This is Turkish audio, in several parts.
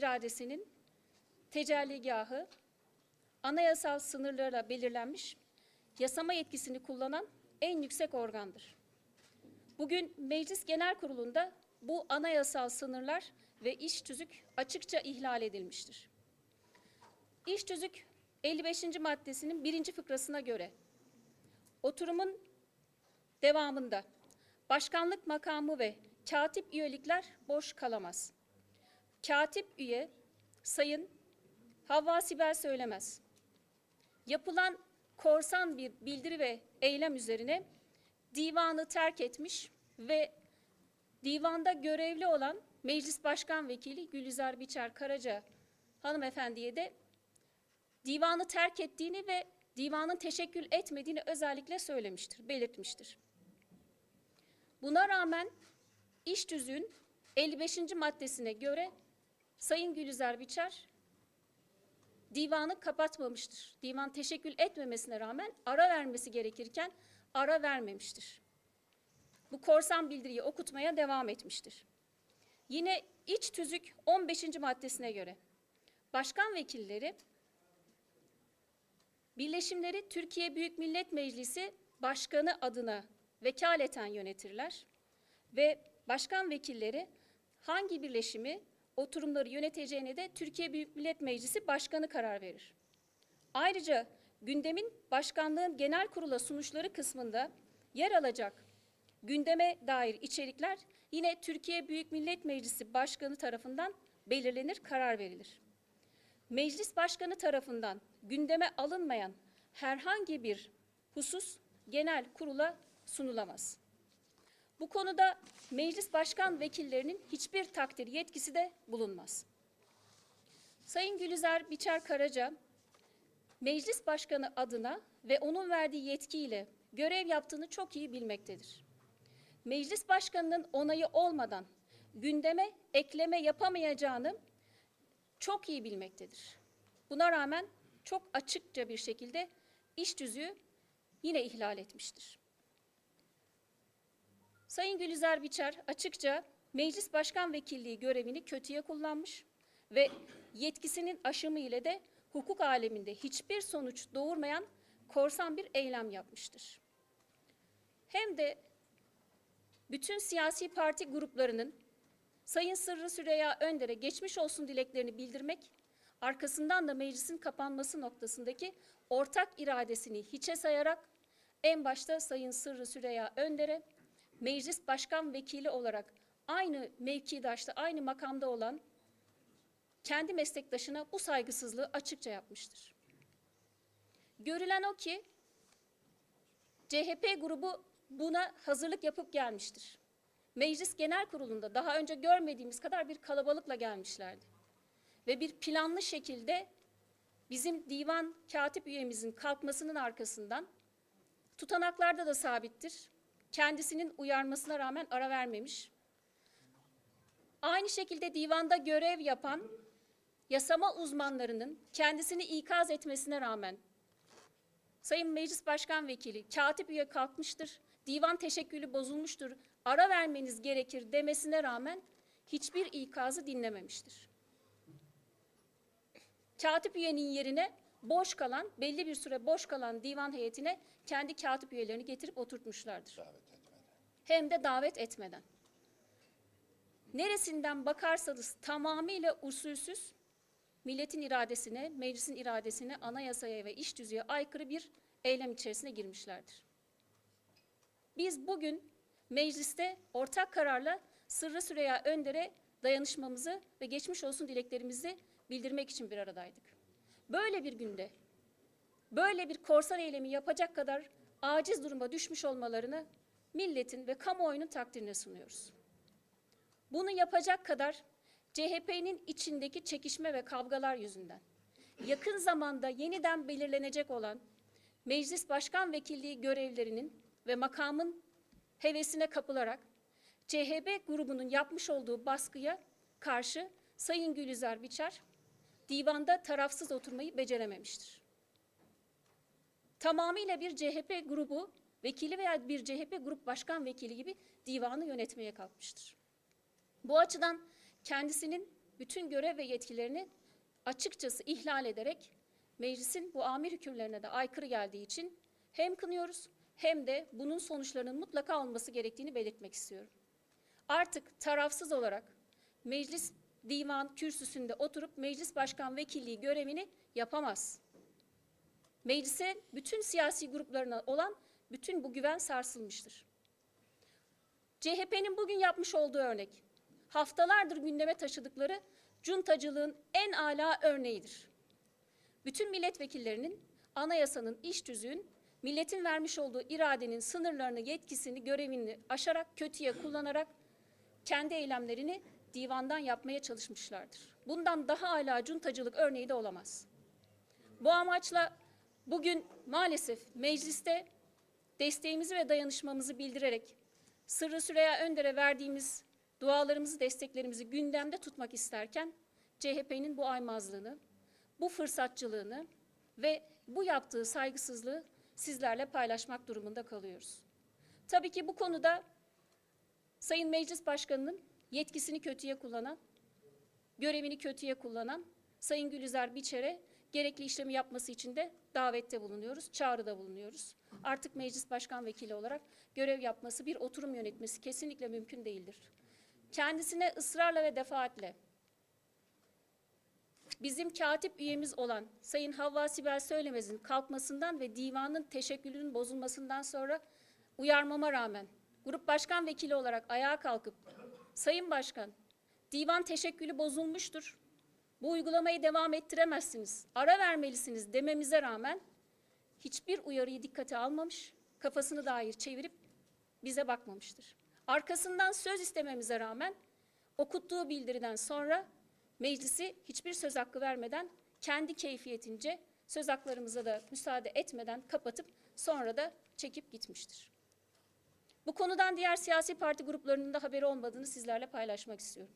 iradesinin tecelligahı, anayasal sınırlarla belirlenmiş yasama yetkisini kullanan en yüksek organdır. Bugün Meclis Genel Kurulu'nda bu anayasal sınırlar ve iş tüzük açıkça ihlal edilmiştir. İş tüzük 55. maddesinin birinci fıkrasına göre oturumun devamında başkanlık makamı ve katip üyelikler boş kalamaz. Katip üye Sayın Havva Sibel Söylemez. Yapılan korsan bir bildiri ve eylem üzerine divanı terk etmiş ve divanda görevli olan Meclis Başkan Vekili Gülizar Biçer Karaca hanımefendiye de divanı terk ettiğini ve divanın teşekkül etmediğini özellikle söylemiştir, belirtmiştir. Buna rağmen iş tüzüğün 55. maddesine göre Sayın Gülizar Biçer divanı kapatmamıştır. Divan teşekkül etmemesine rağmen ara vermesi gerekirken ara vermemiştir. Bu korsan bildiriyi okutmaya devam etmiştir. Yine iç tüzük 15. maddesine göre başkan vekilleri birleşimleri Türkiye Büyük Millet Meclisi Başkanı adına vekaleten yönetirler ve başkan vekilleri hangi birleşimi oturumları yöneteceğine de Türkiye Büyük Millet Meclisi Başkanı karar verir. Ayrıca gündemin başkanlığın genel kurula sunuşları kısmında yer alacak gündeme dair içerikler yine Türkiye Büyük Millet Meclisi Başkanı tarafından belirlenir, karar verilir. Meclis Başkanı tarafından gündeme alınmayan herhangi bir husus genel kurula sunulamaz. Bu konuda meclis başkan vekillerinin hiçbir takdir yetkisi de bulunmaz. Sayın Gülizar Biçer Karaca, meclis başkanı adına ve onun verdiği yetkiyle görev yaptığını çok iyi bilmektedir. Meclis başkanının onayı olmadan gündeme ekleme yapamayacağını çok iyi bilmektedir. Buna rağmen çok açıkça bir şekilde iş tüzüğü yine ihlal etmiştir. Sayın Gülizar Biçer açıkça meclis başkan vekilliği görevini kötüye kullanmış ve yetkisinin aşımı ile de hukuk aleminde hiçbir sonuç doğurmayan korsan bir eylem yapmıştır. Hem de bütün siyasi parti gruplarının Sayın Sırrı Süreyya Önder'e geçmiş olsun dileklerini bildirmek, arkasından da meclisin kapanması noktasındaki ortak iradesini hiçe sayarak en başta Sayın Sırrı Süreyya Önder'e meclis başkan vekili olarak aynı mevkidaşta, aynı makamda olan kendi meslektaşına bu saygısızlığı açıkça yapmıştır. Görülen o ki CHP grubu buna hazırlık yapıp gelmiştir. Meclis Genel Kurulu'nda daha önce görmediğimiz kadar bir kalabalıkla gelmişlerdi. Ve bir planlı şekilde bizim divan katip üyemizin kalkmasının arkasından tutanaklarda da sabittir. Kendisinin uyarmasına rağmen ara vermemiş. Aynı şekilde divanda görev yapan yasama uzmanlarının kendisini ikaz etmesine rağmen Sayın Meclis Başkan Vekili katip üye kalkmıştır, divan teşekkülü bozulmuştur, ara vermeniz gerekir demesine rağmen hiçbir ikazı dinlememiştir. Katip üyenin yerine boş kalan, belli bir süre boş kalan divan heyetine kendi katip üyelerini getirip oturtmuşlardır. davet etmeden. Hem de davet etmeden. Neresinden bakarsanız tamamıyla usulsüz, milletin iradesine, meclisin iradesine, anayasaya ve iş tüzüğe aykırı bir eylem içerisine girmişlerdir. Biz bugün mecliste ortak kararla Sırrı Süreyya Önder'e dayanışmamızı ve geçmiş olsun dileklerimizi bildirmek için bir aradaydık. Böyle bir günde, böyle bir korsan eylemi yapacak kadar aciz duruma düşmüş olmalarını milletin ve kamuoyunun takdirine sunuyoruz. Bunu yapacak kadar CHP'nin içindeki çekişme ve kavgalar yüzünden yakın zamanda yeniden belirlenecek olan meclis başkan vekilliği görevlerinin ve makamın hevesine kapılarak CHP grubunun yapmış olduğu baskıya karşı Sayın Gülizar Biçer divanda tarafsız oturmayı becerememiştir. Tamamıyla bir CHP grubu vekili veya bir CHP grup başkan vekili gibi divanı yönetmeye kalkmıştır. Bu açıdan kendisinin bütün görev ve yetkilerini açıkçası ihlal ederek meclisin bu amir hükümlerine de aykırı geldiği için hem kınıyoruz hem de bunun sonuçlarının mutlaka olması gerektiğini belirtmek istiyorum. Artık tarafsız olarak meclis divan kürsüsünde oturup meclis başkan vekilliği görevini yapamaz. Meclise bütün siyasi gruplarına olan bütün bu güven sarsılmıştır. CHP'nin bugün yapmış olduğu örnek, haftalardır gündeme taşıdıkları cuntacılığın en âlâ örneğidir. Bütün milletvekillerinin, anayasanın, iş tüzüğün, milletin vermiş olduğu iradenin sınırlarını, yetkisini, görevini aşarak, kötüye kullanarak kendi eylemlerini divandan yapmaya çalışmışlardır. Bundan daha âlâ cuntacılık örneği de olamaz. Bu amaçla bugün maalesef mecliste desteğimizi ve dayanışmamızı bildirerek Sırrı Süreyya Önder'e verdiğimiz dualarımızı, desteklerimizi gündemde tutmak isterken CHP'nin bu aymazlığını, bu fırsatçılığını ve bu yaptığı saygısızlığı sizlerle paylaşmak durumunda kalıyoruz. Tabii ki bu konuda Sayın Meclis Başkanı'nın yetkisini kötüye kullanan, görevini kötüye kullanan Sayın Gülizar Biçer'e gerekli işlemi yapması için de davette bulunuyoruz, çağrıda bulunuyoruz. Artık meclis başkan vekili olarak görev yapması, bir oturum yönetmesi kesinlikle mümkün değildir. Kendisine ısrarla ve defaatle bizim katip üyemiz olan Sayın Havva Sibel Söylemez'in kalkmasından ve divanın teşekkülünün bozulmasından sonra uyarmama rağmen grup başkan vekili olarak ayağa kalkıp Sayın Başkan, divan teşekkülü bozulmuştur. Bu uygulamayı devam ettiremezsiniz, ara vermelisiniz dememize rağmen hiçbir uyarıyı dikkate almamış, kafasını dair çevirip bize bakmamıştır. Arkasından söz istememize rağmen okuttuğu bildiriden sonra meclisi hiçbir söz hakkı vermeden kendi keyfiyetince söz haklarımıza da müsaade etmeden kapatıp sonra da çekip gitmiştir. Bu konudan diğer siyasi parti gruplarının da haberi olmadığını sizlerle paylaşmak istiyorum.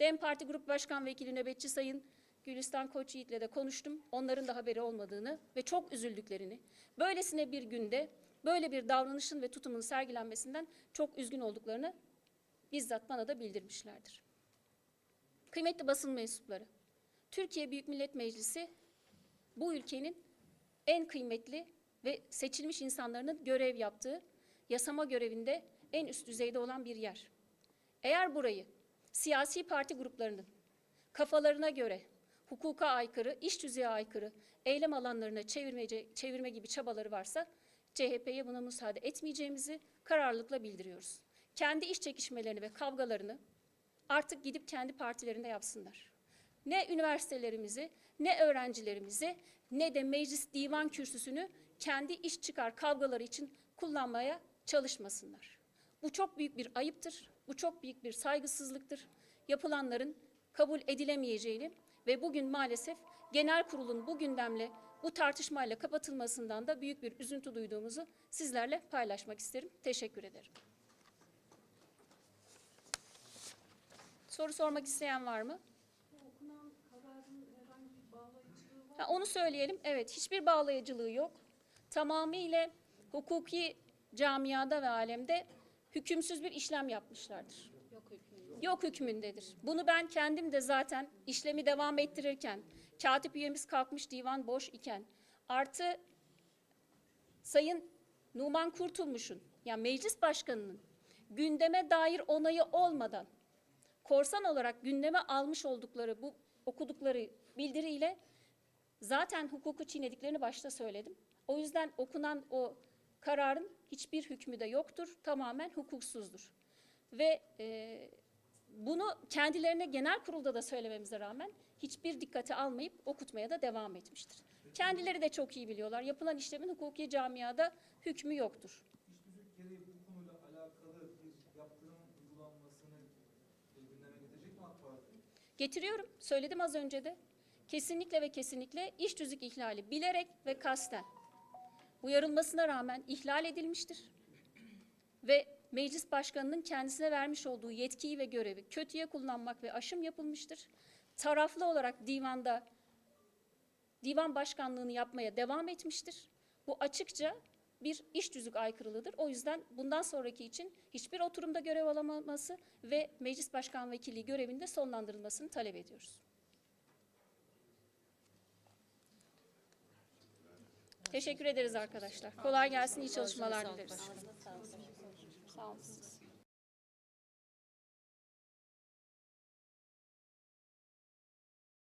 DEM Parti Grup Başkan Vekili Nöbetçi Sayın Gülistan Koçyiğit'le de konuştum. Onların da haberi olmadığını ve çok üzüldüklerini, böylesine bir günde böyle bir davranışın ve tutumun sergilenmesinden çok üzgün olduklarını bizzat bana da bildirmişlerdir. Kıymetli basın mensupları, Türkiye Büyük Millet Meclisi bu ülkenin en kıymetli ve seçilmiş insanların görev yaptığı, yasama görevinde en üst düzeyde olan bir yer. Eğer burayı siyasi parti gruplarının kafalarına göre hukuka aykırı, iş tüzüğe aykırı eylem alanlarına çevirmece, çevirme gibi çabaları varsa CHP'ye buna müsaade etmeyeceğimizi kararlılıkla bildiriyoruz. Kendi iş çekişmelerini ve kavgalarını artık gidip kendi partilerinde yapsınlar. Ne üniversitelerimizi, ne öğrencilerimizi, ne de meclis divan kürsüsünü kendi iş çıkar kavgaları için kullanmaya çalışmasınlar. Bu çok büyük bir ayıptır, bu çok büyük bir saygısızlıktır. Yapılanların kabul edilemeyeceğini ve bugün maalesef genel kurulun bu gündemle, bu tartışmayla kapatılmasından da büyük bir üzüntü duyduğumuzu sizlerle paylaşmak isterim. Teşekkür ederim. Soru sormak isteyen var mı? Ha, onu söyleyelim. Evet, hiçbir bağlayıcılığı yok. Tamamıyla hukuki camiada ve alemde hükümsüz bir işlem yapmışlardır. yok hükmü. Yok hükmündedir. Bunu ben kendim de zaten işlemi devam ettirirken, katip üyemiz kalkmış divan boş iken, artı Sayın Numan Kurtulmuş'un, yani meclis başkanının gündeme dair onayı olmadan korsan olarak gündeme almış oldukları bu okudukları bildiriyle zaten hukuku çiğnediklerini başta söyledim. O yüzden okunan o kararın hiçbir hükmü de yoktur. Tamamen hukuksuzdur. Ve e, bunu kendilerine genel kurulda da söylememize rağmen hiçbir dikkate almayıp okutmaya da devam etmiştir. Kendileri de çok iyi biliyorlar. Yapılan işlemin hukuki camiada hükmü yoktur. İş tüzük gereği bu konuyla alakalı bir yaptırım uygulanmasını gündeme getirecek mi AK Parti? Getiriyorum. Söyledim az önce de. Kesinlikle ve kesinlikle iş tüzük ihlali bilerek ve kasten uyarılmasına rağmen ihlal edilmiştir. Ve meclis başkanının kendisine vermiş olduğu yetkiyi ve görevi kötüye kullanmak ve aşım yapılmıştır. Taraflı olarak divanda divan başkanlığını yapmaya devam etmiştir. Bu açıkça bir iş düzlük aykırılığıdır. O yüzden bundan sonraki için hiçbir oturumda görev alamaması ve meclis başkan vekilliği görevinde sonlandırılmasını talep ediyoruz. Teşekkür ederiz arkadaşlar. Kolay gelsin, iyi çalışmalar dileriz. Sağ olun.